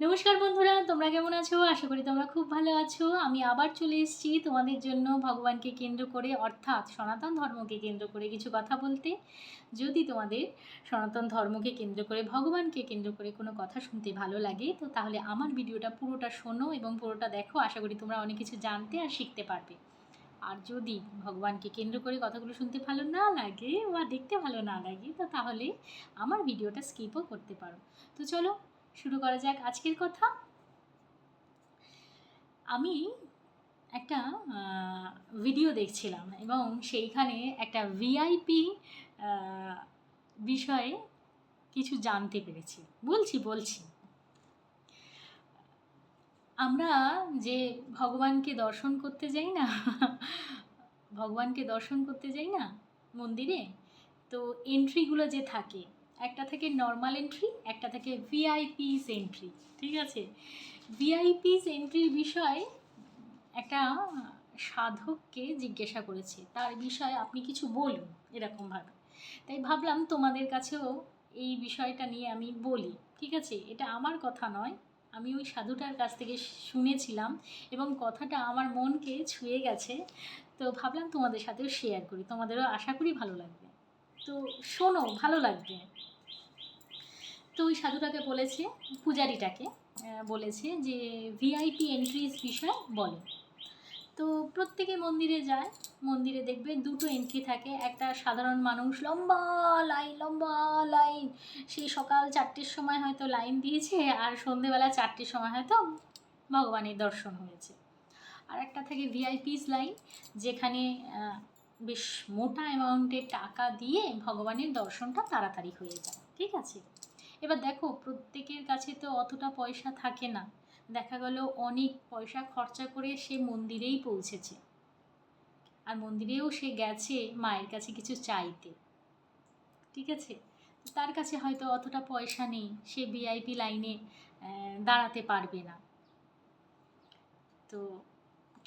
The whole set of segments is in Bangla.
নমস্কার বন্ধুরা, তোমরা কেমন আছো? আশা করি তোমরা খুব ভালো আছো। আমি আবার চলে এসেছি তোমাদের জন্য ভগবানকে কেন্দ্র করে, অর্থাৎ সনাতন ধর্মকে কেন্দ্র করে কিছু কথা বলতে। যদি তোমাদের সনাতন ধর্মকে কেন্দ্র করে, ভগবানকে কেন্দ্র করে কোনো কথা শুনতে ভালো লাগে, তো তাহলে আমার ভিডিওটা পুরোটা শোনো এবং পুরোটা দেখো। আশা করি তোমরা অনেক কিছু জানতে আর শিখতে পারবে। আর যদি ভগবানকে কেন্দ্র করে কথাগুলো শুনতে ভালো না লাগে বা দেখতে ভালো না লাগে, তো তাহলে আমার ভিডিওটা স্কিপও করতে পারো। তো চলো শুরু করা যাক আজকের কথা। আমি একটা ভিডিও দেখছিলাম এবং সেইখানে একটা ভিআইপি বিষয়ে কিছু জানতে পেরেছি। বলছি বলছি। আমরা যে ভগবানকে দর্শন করতে যাই না, ভগবানকে দর্শন করতে যাই না মন্দিরে, তো এন্ট্রিগুলো যে থাকে একটা থেকে নর্মাল এন্ট্রি একটা থেকে ভিআইপিস এন্ট্রি ঠিক আছে? ভিআইপিস এন্ট্রির বিষয়ে একটা সাধককে জিজ্ঞাসা করেছে। তার বিষয়ে আপনি কিছু বলুন এরকমভাবে। তাই ভাবলাম তোমাদের কাছেও এই বিষয়টা নিয়ে আমি বলি, ঠিক আছে? এটা আমার কথা নয়, আমি ওই সাধুটার কাছ থেকে শুনেছিলাম এবং কথাটা আমার মনকে ছুঁয়ে গেছে। তো ভাবলাম তোমাদের সাথেও শেয়ার করি, তোমাদেরও আশা করি ভালো লাগবে। তো শোনো, ভালো লাগবে। ওই সাধুটাকে বলেছে, পূজারিটাকে বলেছে যে ভিআইপি এন্ট্রিজ বিষয়ে বলে। তো প্রত্যেকে মন্দিরে যায়, মন্দিরে দেখবে দুটো এন্ট্রি থাকে। একটা সাধারণ মানুষ, লম্বা লাইন লম্বা লাইন সেই সকাল চারটের সময় হয়তো লাইন দিয়েছে আর সন্ধেবেলা চারটের সময় হয়তো ভগবানের দর্শন হয়েছে। আর একটা থাকে ভিআইপিস লাইন যেখানে বেশ মোটা অ্যামাউন্টের টাকা দিয়ে ভগবানের দর্শনটা তাড়াতাড়ি হয়ে যায়। ঠিক আছে? এবার দেখো, প্রত্যেকের কাছে তো অতটা পয়সা থাকে না। দেখা গেল অনেক পয়সা খরচা করে সে মন্দিরেই পৌঁছেছে। আর মন্দিরেও সে গেছে মায়ের কাছে কিছু চাইতে। ঠিক আছে? তার কাছে হয়তো অতটা পয়সা নেই, সে ভিআইপি লাইনে দাঁড়াতে পারবে না। তো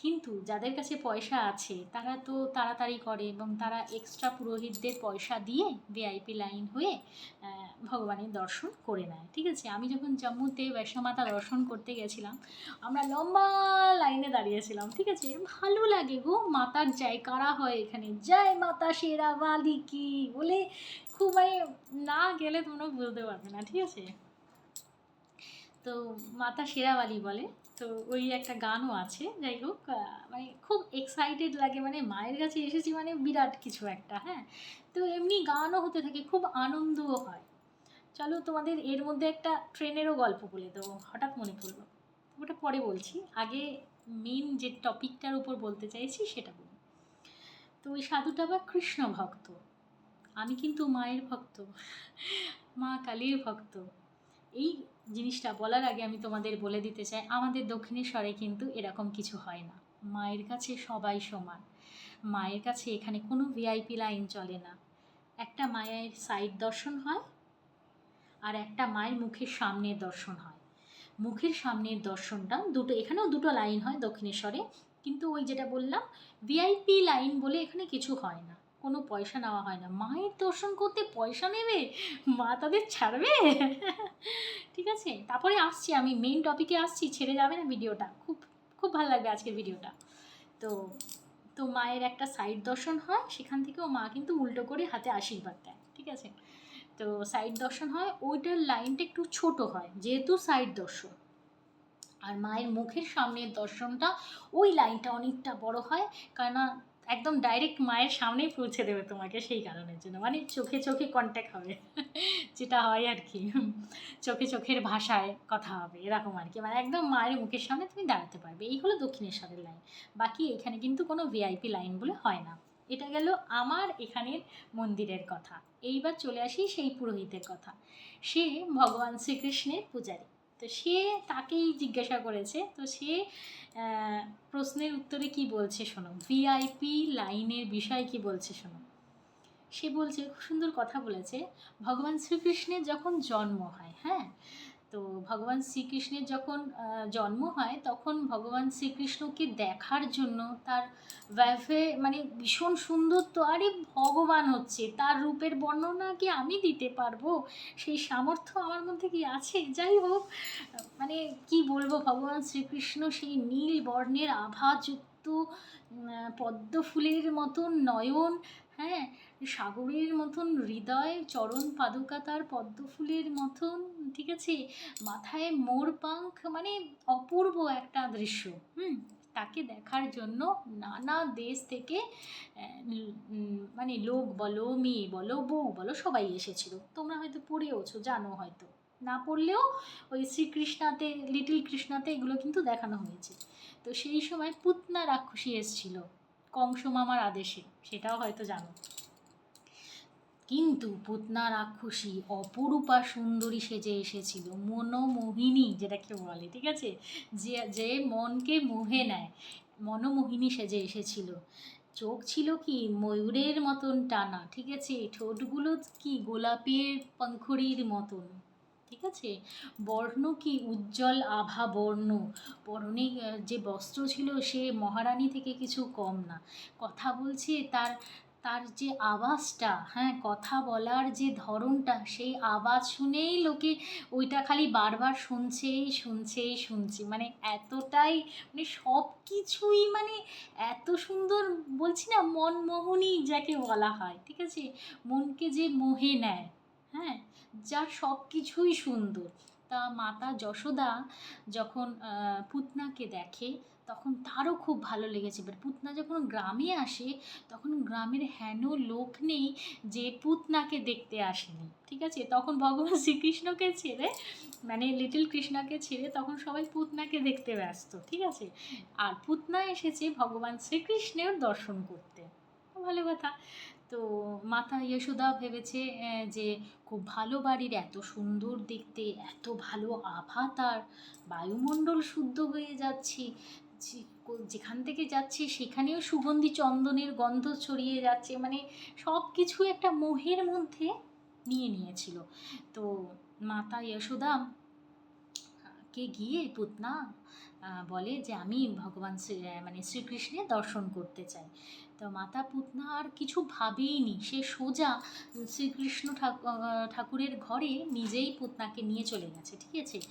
কিন্তু যাদের কাছে পয়সা আছে, তারা তো তাড়াতাড়ি করে এবং তারা এক্সট্রা পুরোহিতদের পয়সা দিয়ে ভিআইপি লাইন হয়ে ভগবানের দর্শন করে নেয়। ঠিক আছে? আমি যখন জম্মুতে বৈষ্ণমাতা দর্শন করতে গেছিলাম, আমরা লম্বা লাইনে দাঁড়িয়েছিলাম ঠিক আছে? ভালো লাগে গো, মাতার জয় কারা হয় এখানে? জয় মাতা সেরা বালি কি বলে খুব মানে না গেলে তোমরা বুঝতে পারবে না, ঠিক আছে? তো মাতা সেরাবালি বলে। তো ওই একটা গানও আছে, যাই হোক মানে খুব এক্সাইটেড লাগে মানে মায়ের কাছে এসেছি মানে বিরাট কিছু একটা হ্যাঁ? তো এমনি গানও হতে থাকে, খুব আনন্দও হয়। চলো তোমাদের এর মধ্যে একটা ট্রেনেরও গল্প বলে দেবো, হঠাৎ মনে পড়ল। ওটা পরে বলছি। আগে মেন যে টপিকটার উপর বলতে চাইছি সেটা বলি। তো ওই সাধুটা বা কৃষ্ণ ভক্ত। আমি কিন্তু মায়ের ভক্ত, মা কালীর ভক্ত। এই জিনিসটা বলার আগে আমি তোমাদের বলে দিতে চাই, আমাদের দক্ষিণেশ্বরে কিন্তু এরকম কিছু হয় না। মায়ের কাছে সবাই সমান। মায়ের কাছে এখানে কোনো ভিআইপি লাইন চলে না। একটা মায়ের সাইড দর্শন হয় আর একটা মায়ের মুখের সামনের দর্শন হয়। মুখের সামনের দর্শনটা দুটো, এখানেও দুটো লাইন হয় দক্ষিণেশ্বরে। কিন্তু ওই যেটা বললাম ভিআইপি লাইন বলে এখানে কিছু হয় না। কোনো পয়সা নেওয়া হয় না। মায়ের দর্শন করতে পয়সা নেবে? মা তাদের ছাড়বে? ঠিক আছে? তারপরে আসছি আমি মেন টপিকে আসছি, ছেড়ে যাবে না ভিডিওটা। খুব খুব ভালো লাগবে আজকের ভিডিওটা। তো তো মায়ের একটা সাইড দর্শন হয়, সেখান থেকেও মা কিন্তু উল্টো করে হাতে আশীর্বাদ দেয়। ঠিক আছে? তো সাইড দর্শন হয়, ওইটার লাইনটা একটু ছোট হয়, যেহেতু সাইড দর্শন। আর মায়ের মুখের সামনের দর্শনটা ওই লাইনটা অনেকটা বড় হয় কারণ একদম ডাইরেক্ট মায়ের সামনেই পৌঁছে দেবে তোমাকে সেই কারণের জন্য। মানে চোখে চোখে কন্ট্যাক্ট হবে, যেটা হয় আর কি। চোখে চোখের ভাষায় কথা হবে, এরকম আর কি। মানে একদম মায়ের মুখের সামনে তুমি দাঁড়াতে পারবে। এই হলো দক্ষিণেশ্বরের লাইন বাকি এখানে কিন্তু কোনো ভিআইপি লাইন বলে হয় না। এটা গেল আমার এখানের মন্দিরের কথা। এইবার চলে আসি সেই পুরোহিতের কথা। সে ভগবান শ্রীকৃষ্ণের পূজারী। তো সে তাকেই জিজ্ঞাসা করেছে। তো সে প্রশ্নের উত্তরে কি বলছে শোনো? ভিআইপি লাইনের বিষয় কি বলছে শোনো? সে বলছে, খুব সুন্দর কথা বলেছে। ভগবান শ্রীকৃষ্ণের যখন জন্ম হয় হ্যাঁ? তো ভগবান শ্রীকৃষ্ণের যখন জন্ম হয়, তখন ভগবান শ্রীকৃষ্ণকে দেখার জন্য তার ওয়াইফে মানে ভীষণ সুন্দর তো, আরে ভগবান হচ্ছে, তার রূপের বর্ণনা কি আমি দিতে পারব? সেই সামর্থ্য আমার মধ্যে কি আছে? যাই হোক মানে কি বলব, ভগবান শ্রীকৃষ্ণ সেই নীল বর্ণের আভাযুক্ত পদ্ম ফুলের মতন নয়ন হ্যাঁ সাগরের মতন হৃদয়, চরণ পাদুকা তার পদ্ম ফুলের মতন ঠিক আছে? মাথায় মোর পাঙ্খ মানে অপূর্ব একটা দৃশ্য, হুম? তাকে দেখার জন্য নানা দেশ থেকে মানে লোক বলো, মেয়ে বলো, বউ বলো, সবাই এসেছিল। তোমরা হয়তো পড়েওছো, জানো হয়তো। না পড়লেও ওই শ্রীকৃষ্ণাতে, লিটল কৃষ্ণাতে এগুলো কিন্তু দেখানো হয়েছে। তো সেই সময় পুতনা রাক্ষসী এসেছিল, কংস মামার আদেশে, সেটাও হয়তো জানো। কিন্তু পুতনা রাক্ষসী অপরূপা সুন্দরী সেজে এসেছিল, মনোমোহিনী যেটাকে বলে, ঠিক আছে? যে যে মনকে মোহে নেয়, মনোমোহিনী সেজে এসেছিল। চোখ ছিল কি? ময়ূরের মতন টানা, ঠিক আছে? ঠোঁটগুলো কি? গোলাপের পঙ্খুড়ির মতন, ঠিক আছে? বর্ণ কি? উজ্জ্বল আভা বর্ণ। পরনে যে বস্ত্র ছিল সে মহারানী থেকে কিছু কম না। কথা বলছে তার তার যে আওয়াজটা হ্যাঁ কথা বলার যে ধরনটা, সেই আওয়াজ শুনেই লোকে ওইটা খালি বারবার শুনছেই শুনছেই, শুনছে। মানে এতটাই মানে সব কিছুই মানে এত সুন্দর বলছি না মনমোহনী যাকে বলা হয়, ঠিক আছে? মনকে যে মোহে নেয় হ্যাঁ যার সব কিছুই সুন্দর। তা মাতা যশোদা যখন পুতনাকে দেখে তখন তারও খুব ভালো লেগেছে। এবার পুতনা যখন গ্রামে আসে, তখন গ্রামের হেন লোক নেই যে পুতনাকে দেখতে আসেনি। ঠিক আছে? তখন ভগবান শ্রীকৃষ্ণকে ছেড়ে মানে লিটল কৃষ্ণাকে ছেড়ে তখন সবাই পুতনাকে দেখতে ব্যস্ত। ঠিক আছে? আর পুতনা এসেছে ভগবান শ্রীকৃষ্ণের দর্শন করতে। ভালো কথা। তো মাতা যশোদা ভেবেছে যে খুব ভালো বাড়ির এত সুন্দর দেখতে, এত ভালো আভা তার বায়ুমণ্ডল শুদ্ধ হয়ে যাচ্ছে। যে- কো- যেখান থেকে যাচ্ছে সেখানেও সুগন্ধি চন্দনের গন্ধ ছড়িয়ে যাচ্ছে মানে সব কিছু একটা মোহের মধ্যে নিয়ে নিয়েছিল। তো মাতা যশোদা কে গিয়ে পুতনা বলে যে আমি ভগবান শ্রী মানে শ্রীকৃষ্ণের দর্শন করতে চাই। তো মাতা পুতনা আর কিছু ভাবেইনি সে সোজা শ্রীকৃষ্ণ ঠাক- ঠাকুরের ঘরে নিজেই পুতনাকে নিয়ে চলে গেছে, ঠিক আছে?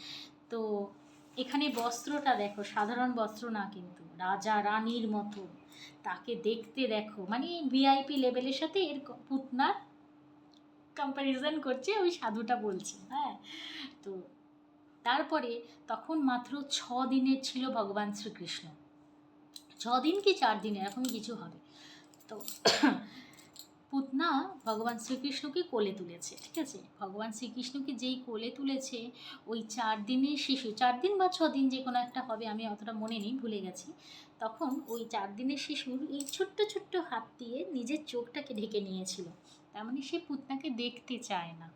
তো এখানে বস্ত্রটা দেখো, সাধারণ বস্ত্র না কিন্তু, রাজা রানীর মতো। তাকে দেখতে দেখো মানে ভিআইপি লেভেলের সাথে এর পুতনার কম্প্যারিজন করছে, ওই সাধুটা বলছে হ্যাঁ। তো তারপরে তখন মাত্র ছ দিনের ছিল ভগবান শ্রীকৃষ্ণ। ছ দিন কি চার দিন? এখন কিছু হবে। তো পুতনা ভগবান শ্রীকৃষ্ণকে কোলে তুলেছে, ঠিক আছে? ভগবান শ্রীকৃষ্ণকে যেই কোলে তুলেছে, ওই চার দিনের শিশু, চার দিন বা ছ দিন যে কোনো একটা হবে, আমি অতটা মনে নেই, ভুলে গেছি। তখন ওই চার দিনের শিশুর এই ছোট্ট ছোট্ট হাত দিয়ে নিজের চোখটাকে ঢেকে নিয়েছিল। তার মানে সে পুতনাকে দেখতে চায় না।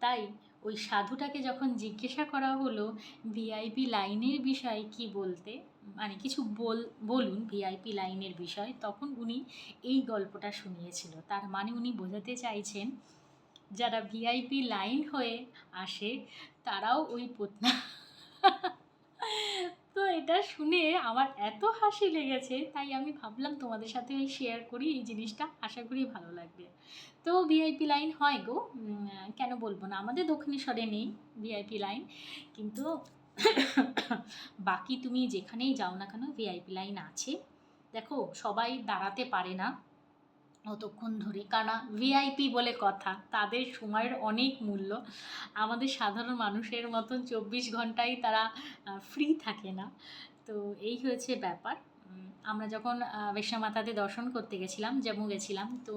তাই ওই সাধুটাকে যখন জিজ্ঞাসা করা হলো ভিআইপি লাইনের বিষয়ে কি বলতে? মানে কিছু বল, বলুন ভিআইপি লাইনের বিষয়। তখন উনি এই গল্পটা শুনিয়েছিল। তার মানে উনি বোঝাতে চাইছেন, যারা ভিআইপি লাইন হয়ে আসে, তারাও ওই পুতনা এটা শুনে আমার এত হাসি লেগেছে, তাই আমি ভাবলাম তোমাদের সাথে শেয়ার করি এই জিনিসটা, আশা করি ভালো লাগবে। তো ভিআইপি লাইন হয় গো কেন বলব না, আমাদের দক্ষিণেশ্বরে নেই ভিআইপি লাইন কিন্তু বাকি তুমি যেখানেই যাও না কেন ভিআইপি লাইন আছে। দেখো, সবাই দাঁড়াতে পারে না। অতক্ষণ ধরে কারণ ভিআইপি বলে কথা, তাদের সময়ের অনেক মূল্য। আমাদের সাধারণ মানুষের মতন চব্বিশ ঘন্টাই তারা ফ্রি থাকে না। তো এই হয়েছে ব্যাপার। আমরা যখন বৈষ্ণব মাতাতে দর্শন করতে গেছিলাম জম্মু গেছিলাম, তো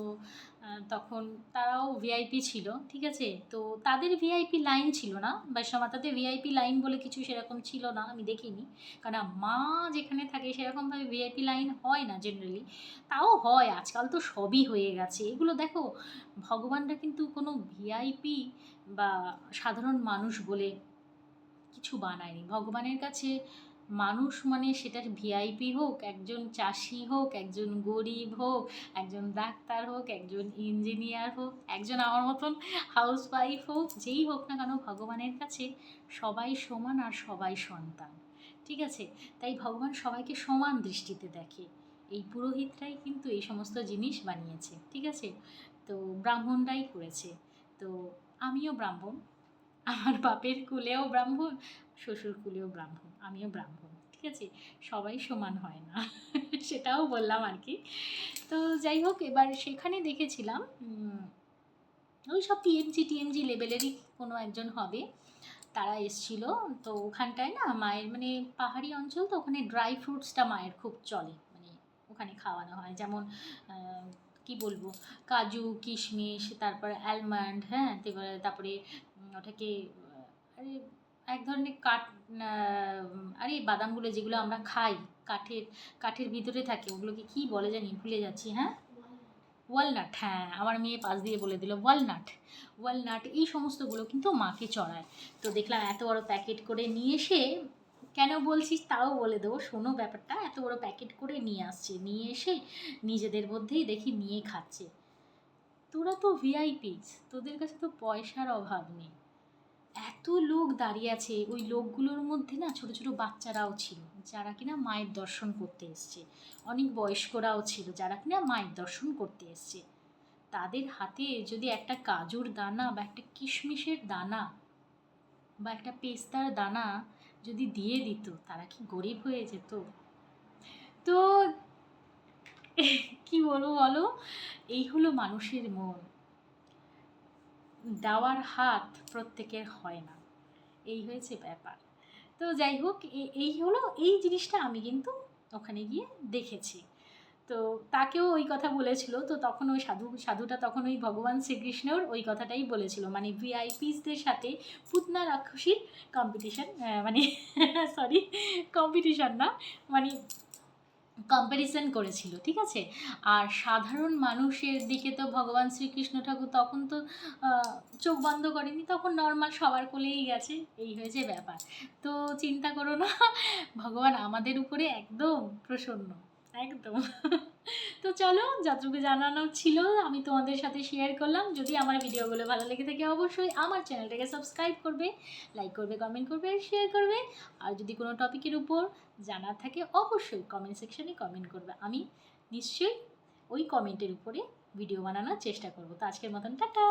তখন তারাও ভিআইপি ছিল, ঠিক আছে? তো তাদের ভিআইপি লাইন ছিল না বৈষ্ণব মাতাতে ভিআইপি লাইন বলে কিছু সেরকম ছিল না, আমি দেখিনি। কারণ মা যেখানে থাকে সেরকমভাবে ভিআইপি লাইন হয় না জেনারেলি তাও হয়, আজকাল তো সবই হয়ে গেছে। এগুলো দেখো, ভগবানরা কিন্তু কোনো ভিআইপি বা সাধারণ মানুষ বলে কিছু বানায়নি। ভগবানের কাছে মানুষ মানে সেটা ভিআইপি হোক, একজন চাষি হোক, একজন গরিব হোক, একজন ডাক্তার হোক, একজন ইঞ্জিনিয়ার হোক, একজন আমার মতন হাউস ওয়াইফ হোক, যেই হোক না কেন ভগবানের কাছে সবাই সমান আর সবাই সন্তান। ঠিক আছে? তাই ভগবান সবাইকে সমান দৃষ্টিতে দেখে। এই পুরোহিতরাই কিন্তু এই সমস্ত জিনিস বানিয়েছে। ঠিক আছে? তো ব্রাহ্মণরাই করেছে। তো আমিও ব্রাহ্মণ। আমার বাপের কুলেও ব্রাহ্মণ, শ্বশুর কুলেও ব্রাহ্মণ। আমিও ব্রাহ্মণ, ঠিক আছে? সবাই সমান হয় না, সেটাও বললাম আর কি। তো যাই হোক, এবার সেখানে দেখেছিলাম ওই সব টিএমজি টিএমজি লেভেলেরই কোনো একজন হবে, তারা এসছিল। তো ওখানটায় না মায়ের মানে পাহাড়ি অঞ্চল তো, ওখানে ড্রাই ফ্রুটসটা মায়ের খুব চলে মানে ওখানে খাওয়ানো হয়। যেমন কি বলব, কাজু, কিশমিশ, তারপরে অ্যালমন্ড হ্যাঁ তারপরে ওটাকে, আরে এক ধরনের কাঠ আরে বাদামগুলো যেগুলো আমরা খাই, কাঠের কাঠের ভিতরে থাকে, ওগুলোকে কি বলে জানি? ভুলে যাচ্ছি হ্যাঁ? ওয়ালনাট হ্যাঁ আমার মেয়ে পাশ দিয়ে বলে দিল ওয়ালনাট ওয়ালনাট এই সমস্তগুলো কিন্তু মাকে চড়ায়। তো দেখলাম এত বড় প্যাকেট করে নিয়ে এসে, কেন বলছিস? তাও বলে দেবো, শোনো ব্যাপারটা, এত বড় প্যাকেট করে নিয়ে আসছে, নিয়ে এসে নিজেদের মধ্যেই দেখি নিয়ে খাচ্ছে। তোরা তো ভিআইপিস তোদের কাছে তো পয়সার অভাব নেই। এত লোক দাঁড়িয়ে আছে। ওই লোকগুলোর মধ্যে না ছোট ছোট বাচ্চারাও ছিল, যারা কিনা মায়ের দর্শন করতে এসছে। অনেক বয়স্করাও ছিল যারা কিনা মায়ের দর্শন করতে এসছে। তাদের হাতে যদি একটা কাজুর দানা বা একটা কিশমিশের দানা বা একটা পেস্তার দানা যদি দিয়ে দিত, তারা কি গরিব হয়ে যেত? তো, কি বলব বলো? এই হলো মানুষের মন। দেওয়ার হাত প্রত্যেকের হয় না। এই হয়েছে ব্যাপার। তো যাই হোক এই হলো, এই জিনিসটা আমি কিন্তু ওখানে গিয়ে দেখেছি। তো তাকেও ওই কথা বলেছিল। তো তখন ওই সাধু, সাধুটা তখন ওই ভগবান শ্রীকৃষ্ণর ওই কথাটাই বলেছিল। মানে ভিআইপিসদের সাথে পুতনা রাক্ষসীর কম্পিটিশন মানে সরি কম্পিটিশন না। মানে কম্প্যারিজন করেছিল, ঠিক আছে? আর সাধারণ মানুষের দিকে তো ভগবান শ্রীকৃষ্ণ ঠাকুর তখন তো চোখ বন্ধ করেনি, তখন নর্মাল সবার কোলেই গেছে, এই হয়েছে ব্যাপার। তো চিন্তা করো না, ভগবান আমাদের উপরে একদম প্রসন্ন। একদম। তো চলো, যতটুকু জানানো ছিল, আমি তোমাদের সাথে শেয়ার করলাম। যদি আমার ভিডিওগুলো ভালো লেগে থাকে, অবশ্যই আমার চ্যানেলটাকে সাবস্ক্রাইব করবে লাইক করবে কমেন্ট করবে শেয়ার করবে। আর যদি কোনো টপিকের উপর জানার থাকে, অবশ্যই কমেন্ট সেকশনে কমেন্ট করবে। আমি নিশ্চয়ই ওই কমেন্টের উপরে ভিডিও বানানোর চেষ্টা করব। তো আজকের মতন, টাটা!